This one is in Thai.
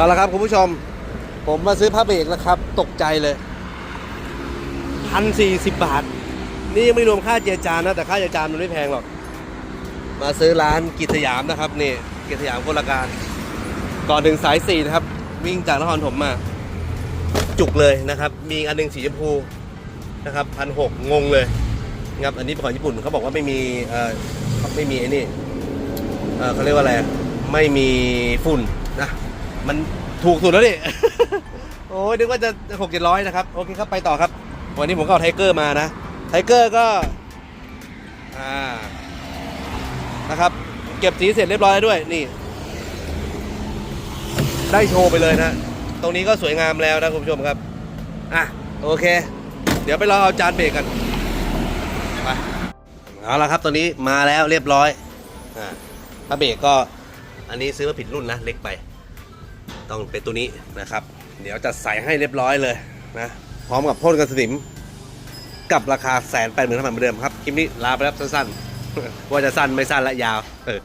เอาละครับคุณผู้ชม ผมมาซื้อผ้าเบรกแล้วครับ ตกใจเลยพันสี่สิบบาท นี่ยังไม่รวมค่าเจียจานนะแต่ค่าเจียจานมันไม่แพงหรอก มาซื้อร้านกิจสยามนะครับนี่กิจสยามคนละการ ก่อนถึงสายสี่นะครับ วิ่งจากนครถมมา จุกเลยนะครับ มีอันหนึงสีชมพูนะครับพันหกงงเลยครับอันนี้เป็นของญี่ปุ่นเขาบอกว่าไม่มีเอ่อไม่มีไอ้นี่เอ่อเขาเรียกว่าอะไรไม่มีฝุ่นนะ มันถูกสุดแล้วดิ โอ้ยนึกว่าจะหกเจ็ดร้อยนะครับ โอเคครับไปต่อครับ วันนี้ผมก็เอาไทเกอร์มานะ ไทเกอร์ก็อ่านะครับ เก็บสีเสร็จเรียบร้อยแล้วด้วย นี่ ได้โชว์ไปเลยนะ ตรงนี้ก็สวยงามแล้วนะคุณผู้ชมครับ อะ โอเค เดี๋ยวไปรอเอาจานเบรกกัน ไป เอาละครับตัวนี้มาแล้วเรียบร้อย อ่าพระเบรกก็อันนี้ซื้อมาผิดรุ่นนะ เล็กไป ต้องเป็นตัวนี้นะครับ เดี๋ยวจะใส่ให้เรียบร้อยเลยนะ พร้อมกับพ่นกันสนิม กับราคาแสนแปดหมื่นห้าพันเหมือนเดิมครับ คลิปนี้ลาไปแล้วสั้นๆ ว่าจะสั้นไม่สั้นและยาวเออ